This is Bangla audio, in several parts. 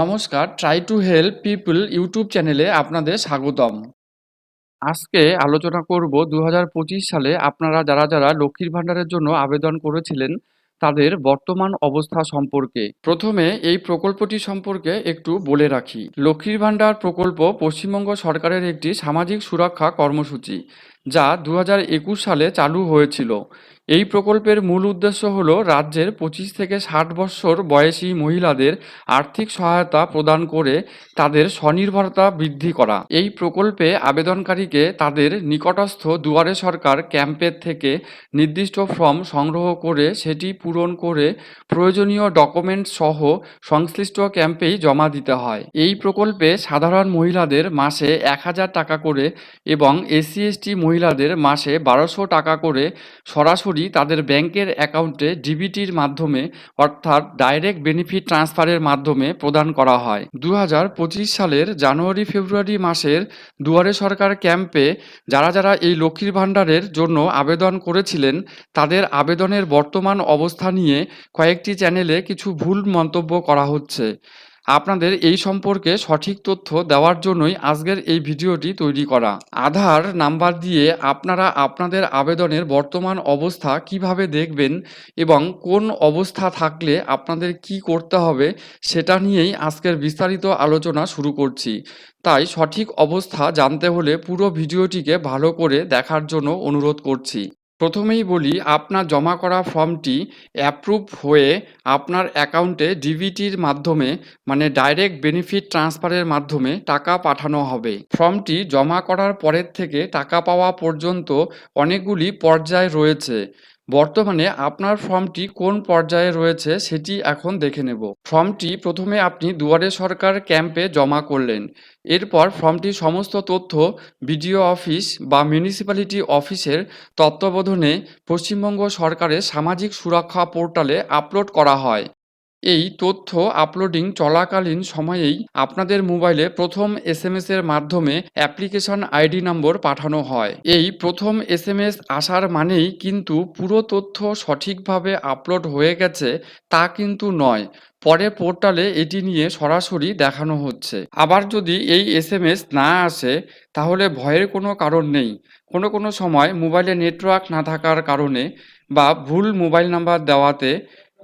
নমস্কার Try To Help People YouTube চ্যানেলে আপনাদের স্বাগতম। আজকে আলোচনা করব দু হাজার পঁচিশ সালে আপনারা যারা যারা লক্ষ্মীর ভাণ্ডারের জন্য আবেদন করেছিলেন, তাদের বর্তমান অবস্থা সম্পর্কে। প্রথমে এই প্রকল্পটি সম্পর্কে একটু বলে রাখি। লক্ষ্মীর ভাণ্ডার প্রকল্প পশ্চিমবঙ্গ সরকারের একটি সামাজিক সুরক্ষা কর্মসূচি। যা দু হাজার একুশ সালে চালু হয়েছিল। এই প্রকল্পের মূল উদ্দেশ্য হল রাজ্যের পঁচিশ থেকে ষাট বৎসর বয়সী মহিলাদের আর্থিক সহায়তা প্রদান করে তাদের স্বনির্ভরতা বৃদ্ধি করা। এই প্রকল্পে আবেদনকারীকে তাদের নিকটস্থ দুয়ারে সরকার ক্যাম্পের থেকে নির্দিষ্ট ফর্ম সংগ্রহ করে সেটি পূরণ করে প্রয়োজনীয় ডকুমেন্ট সহ সংশ্লিষ্ট ক্যাম্পেই জমা দিতে হয়। এই প্রকল্পে সাধারণ মহিলাদের মাসে এক হাজার টাকা করে এবং এসসি, এসটি মহিলাদের মাসে বারোশো টাকা করে সরাসরি তাদের ব্যাংকের অ্যাকাউন্টে ডিবিটির মাধ্যমে, অর্থাৎ ডাইরেক্ট বেনিফিট ট্রান্সফারের মাধ্যমে প্রদান করা হয়। দু হাজার পঁচিশ সালের জানুয়ারি ফেব্রুয়ারি মাসের দুয়ারে সরকার ক্যাম্পে যারা যারা এই লক্ষ্মীর ভাণ্ডারের জন্য আবেদন করেছিলেন, তাদের আবেদনের বর্তমান অবস্থা নিয়ে কয়েকটি চ্যানেলে কিছু ভুল মন্তব্য করা হচ্ছে। আপনাদের এই সম্পর্কে সঠিক তথ্য দেওয়ার জন্যই আজকের এই ভিডিওটি তৈরি করা। আধার নাম্বার দিয়ে আপনারা আপনাদের আবেদনের বর্তমান অবস্থা কীভাবে দেখবেন এবং কোন অবস্থা থাকলে আপনাদের কি করতে হবে সেটা নিয়েই আজকের বিস্তারিত আলোচনা শুরু করছি। তাই সঠিক অবস্থা জানতে হলে পুরো ভিডিওটিকে ভালো করে দেখার জন্য অনুরোধ করছি। প্রথমেই বলি, আপনার জমা করা ফর্মটি অ্যাপ্রুভ হয়ে আপনার অ্যাকাউন্টে ডিবিটির মাধ্যমে মানে ডাইরেক্ট বেনিফিট ট্রান্সফারের মাধ্যমে টাকা পাঠানো হবে। ফর্মটি জমা করার পরের থেকে টাকা পাওয়া পর্যন্ত অনেকগুলি পর্যায় রয়েছে। বর্তমানে আপনার ফর্মটি কোন পর্যায়ে রয়েছে সেটি এখন দেখে নেব। ফর্মটি প্রথমে আপনি দুয়ারে সরকার ক্যাম্পে জমা করলেন। এরপর ফর্মটির সমস্ত তথ্য বিডিও অফিস বা মিউনিসিপ্যালিটি অফিসের তত্ত্বাবধানে পশ্চিমবঙ্গ সরকারের সামাজিক সুরক্ষা পোর্টালে আপলোড করা হয়। এই তথ্য আপলোডিং চলাকালীন সময়েই আপনাদের মোবাইলে প্রথম এস এসএমএস এর মাধ্যমে অ্যাপ্লিকেশন আইডি নম্বর পাঠানো হয়। এই প্রথম এসএমএস আসার মানেই কিন্তু পুরো তথ্য সঠিকভাবে আপলোড হয়ে গেছে তা কিন্তু নয়, পরে পোর্টালে এটি নিয়ে সরাসরি দেখানো হচ্ছে। আবার যদি এই এসএমএস না আসে, তাহলে ভয়ের কোনো কারণ নেই। কোনো কোনো সময় মোবাইলে নেটওয়ার্ক না থাকার কারণে বা ভুল মোবাইল নাম্বার দেওয়াতে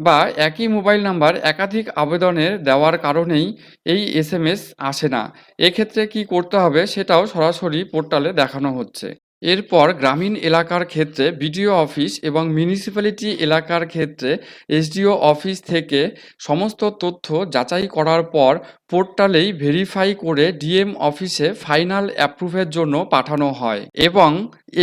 বা একই মোবাইল নাম্বার একাধিক আবেদনের দেওয়ার কারণেই এই এস এম এস আসে না। এক্ষেত্রে কি করতে হবে সেটাও সরাসরি পোর্টালে দেখানো হচ্ছে। এরপর গ্রামীণ এলাকার ক্ষেত্রে বিডিও অফিস এবং মিউনিসিপ্যালিটি এলাকার ক্ষেত্রে এসডিও অফিস থেকে সমস্ত তথ্য যাচাই করার পর পোর্টালেই ভেরিফাই করে ডিএম অফিসে ফাইনাল অ্যাপ্রুভের জন্য পাঠানো হয় এবং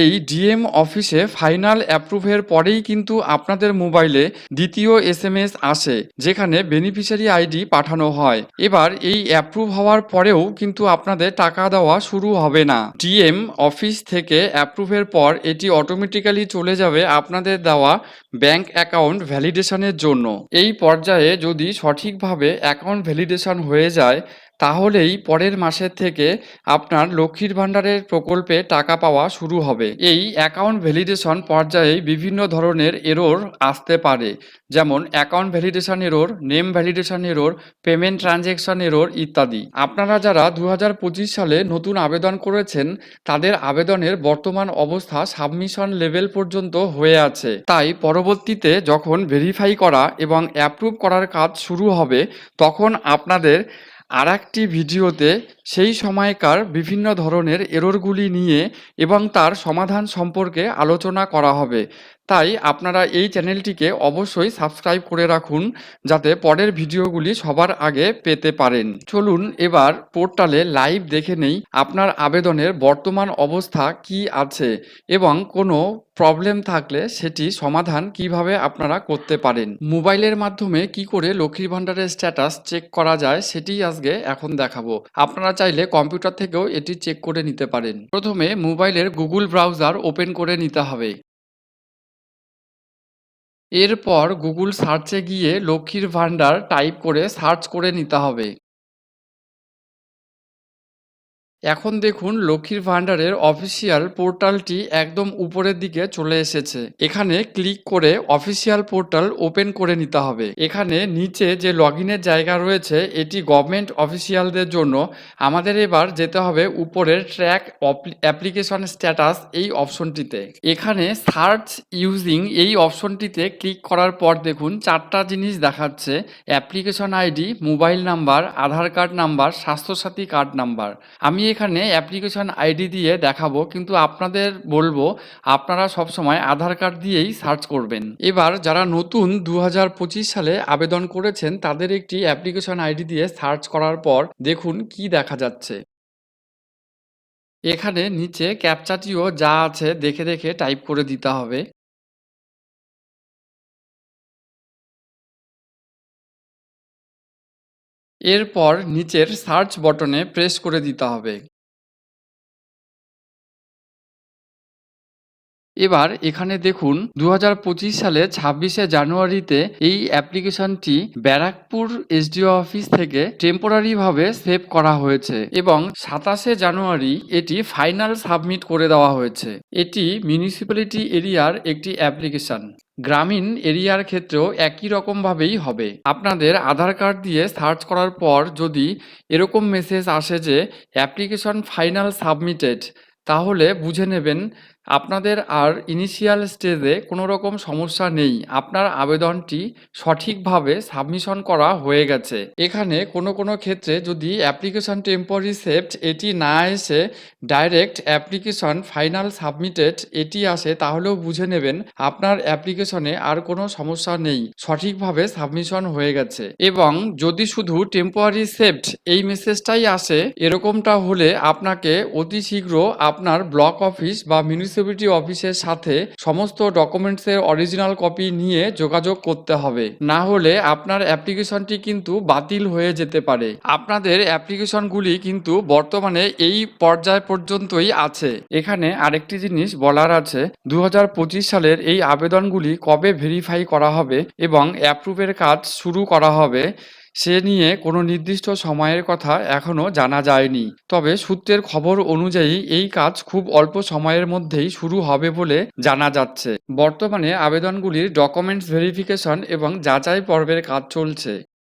এই ডিএম অফিসে ফাইনাল অ্যাপ্রুভের পরেই কিন্তু আপনাদের মোবাইলে দ্বিতীয় এস এম এস আসে, যেখানে বেনিফিশিয়ারি আইডি পাঠানো হয়। এবার এই অ্যাপ্রুভ হওয়ার পরেও কিন্তু আপনাদের টাকা দেওয়া শুরু হবে না। ডিএম অফিস থেকে অ্যাপ্রুভের পর এটি অটোমেটিক্যালি চলে যাবে আপনাদের দেওয়া ব্যাংক অ্যাকাউন্ট ভ্যালিডেশনের জন্য। এই পর্যায়ে যদি সঠিকভাবে অ্যাকাউন্ট ভ্যালিডেশন হয়ে যায় তাহলেই পরের মাসের থেকে আপনার লক্ষ্মীর ভাণ্ডারের প্রকল্পে টাকা পাওয়া শুরু হবে। এই অ্যাকাউন্ট ভ্যালিডেশন পর্যায়ে বিভিন্ন ধরনের এরোর আসতে পারে। যেমন account validation error name validation error payment transaction error ইত্যাদি। আপনারা যারা দু হাজার পঁচিশ সালে নতুন আবেদন করেছেন, তাদের আবেদনের বর্তমান অবস্থা সাবমিশন লেভেল পর্যন্ত হয়ে আছে। তাই পরবর্তীতে যখন ভেরিফাই করা এবং অ্যাপ্রুভ করার কাজ শুরু হবে, তখন আপনাদের আর একটি ভিডিওতে সেই সময়কার বিভিন্ন ধরনের এররগুলি নিয়ে এবং তার সমাধান সম্পর্কে আলোচনা করা হবে। তাই আপনারা এই চ্যানেলটিকে অবশ্যই সাবস্ক্রাইব করে রাখুন যাতে পরের ভিডিওগুলি সবার আগে পেতে পারেন। চলুন এবার পোর্টালে লাইভ দেখে নেই আপনার আবেদনের বর্তমান অবস্থা কি আছে এবং কোনো প্রবলেম থাকলে সেটি সমাধান কীভাবে আপনারা করতে পারেন। মোবাইলের মাধ্যমে কি করে লক্ষ্মীর ভাণ্ডারের স্ট্যাটাস চেক করা যায় সেটি আজকে এখন দেখাবো। আপনারা চাইলে কম্পিউটার থেকেও এটি চেক করে নিতে পারেন। প্রথমে মোবাইলের গুগল ব্রাউজার ওপেন করে নিতে হবে। এরপর গুগল সার্চে গিয়ে লক্ষ্মীর ভাণ্ডার টাইপ করে সার্চ করে নিতে হবে। এখন দেখুন লক্ষ্মীর ভাণ্ডারের অফিসিয়াল পোর্টালটি একদম উপরের দিকে চলে এসেছে। এখানে ক্লিক করে অফিসিয়াল পোর্টাল ওপেন করে নিতে হবে। এখানে নিচে যে লগ জায়গা রয়েছে, এটি গভর্নমেন্ট অফিসিয়ালদের জন্য। আমাদের এবার যেতে হবে উপরের ট্র্যাক অ্যাপ্লিকেশন স্ট্যাটাস এই অপশনটিতে। এখানে সার্চ ইউজিং এই অপশনটিতে ক্লিক করার পর দেখুন চারটা জিনিস দেখাচ্ছে। Application ID, mobile number, Aadhaar card number, Swasthyasathi card number. আমি এখানে অ্যাপ্লিকেশন আইডি দিয়ে দেখাবো, কিন্তু আপনাদের বলব, আপনারা সবসময় আধার কার্ড দিয়েই সার্চ করবেন। এবার যারা নতুন দু হাজার পঁচিশ সালে আবেদন করেছেন, তাদের একটি অ্যাপ্লিকেশন আইডি দিয়ে সার্চ করার পর দেখুন কি দেখা যাচ্ছে। এখানে নিচে ক্যাপচাটিও যা আছে, দেখে দেখে টাইপ করে দিতে হবে। এরপর নিচের সার্চ বটনে প্রেস করে দিতে হবে। এবার এখানে দেখুন দু হাজার পঁচিশ সালে ছাব্বিশে জানুয়ারিতে এই অ্যাপ্লিকেশনটি ব্যারাকপুর এসডিও অফিস থেকে টেম্পোরারিভাবে সেভ করা হয়েছে এবং সাতাশে জানুয়ারি এটি ফাইনাল সাবমিট করে দেওয়া হয়েছে। এটি মিউনিসিপ্যালিটি এরিয়ার একটি অ্যাপ্লিকেশন। গ্রামীণ এরিয়ার ক্ষেত্রেও একই রকমভাবেই হবে। আপনাদের আধার কার্ড দিয়ে সার্চ করার পর যদি এরকম মেসেজ আসে যে অ্যাপ্লিকেশন ফাইনাল সাবমিটেড তাহলে বুঝে নেবেন আপনাদের আর ইনিশিয়াল স্টেজে কোনো রকম সমস্যা নেই। আপনার আবেদনটি সঠিকভাবে সাবমিশন করা হয়ে গেছে। এখানে কোনো কোনো ক্ষেত্রে যদি অ্যাপ্লিকেশন টেম্পোরারি সেভড এটি না এসে ডাইরেক্ট অ্যাপ্লিকেশন ফাইনাল সাবমিটেড এটি আসে, তাহলেও বুঝে নেবেন আপনার অ্যাপ্লিকেশনে আর কোনো সমস্যা নেই। সঠিকভাবে সাবমিশন হয়ে গেছে। এবং যদি শুধু টেম্পোরারি সেভড এই মেসেজটাই আসে, এরকমটা হলে আপনাকে অতি শীঘ্র আপনার ব্লক অফিস বা মিউনিসিপ্যালিটি অফিসের সাথে সমস্ত ডকুমেন্টসের অরিজিনাল কপি নিয়ে যোগাযোগ করতে হবে। না হলে আপনার অ্যাপ্লিকেশনটি কিন্তু বাতিল হয়ে যেতে পারে। আপনাদের অ্যাপ্লিকেশনগুলি কিন্তু বর্তমানে এই পর্যায় পর্যন্তই আছে। এখানে আরেকটি জিনিস বলার আছে দু হাজার পঁচিশ সালের এই আবেদনগুলি কবে ভেরিফাই করা হবে এবং অ্যাপ্রুভের কাজ শুরু করা হবে? সে নিয়ে কোনো নির্দিষ্ট সময়ের কথা এখনও জানা যায়নি। তবে সূত্রের খবর অনুযায়ী এই কাজ খুব অল্প সময়ের মধ্যেই শুরু হবে বলে জানা যাচ্ছে। বর্তমানে আবেদনগুলির ডকুমেন্টস ভেরিফিকেশন এবং যাচাই পর্বের কাজ চলছে।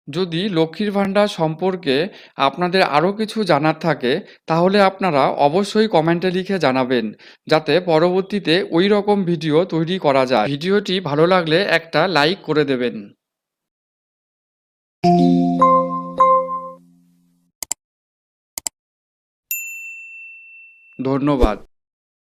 যদি লক্ষ্মীর ভাণ্ডার সম্পর্কে আপনাদের আরও কিছু জানার থাকে, তাহলে আপনারা অবশ্যই কমেন্টে লিখে জানাবেন, যাতে পরবর্তীতে ওই রকম ভিডিও তৈরি করা যায়। ভিডিওটি ভালো লাগলে একটা লাইক করে দেবেন। ধন্যবাদ।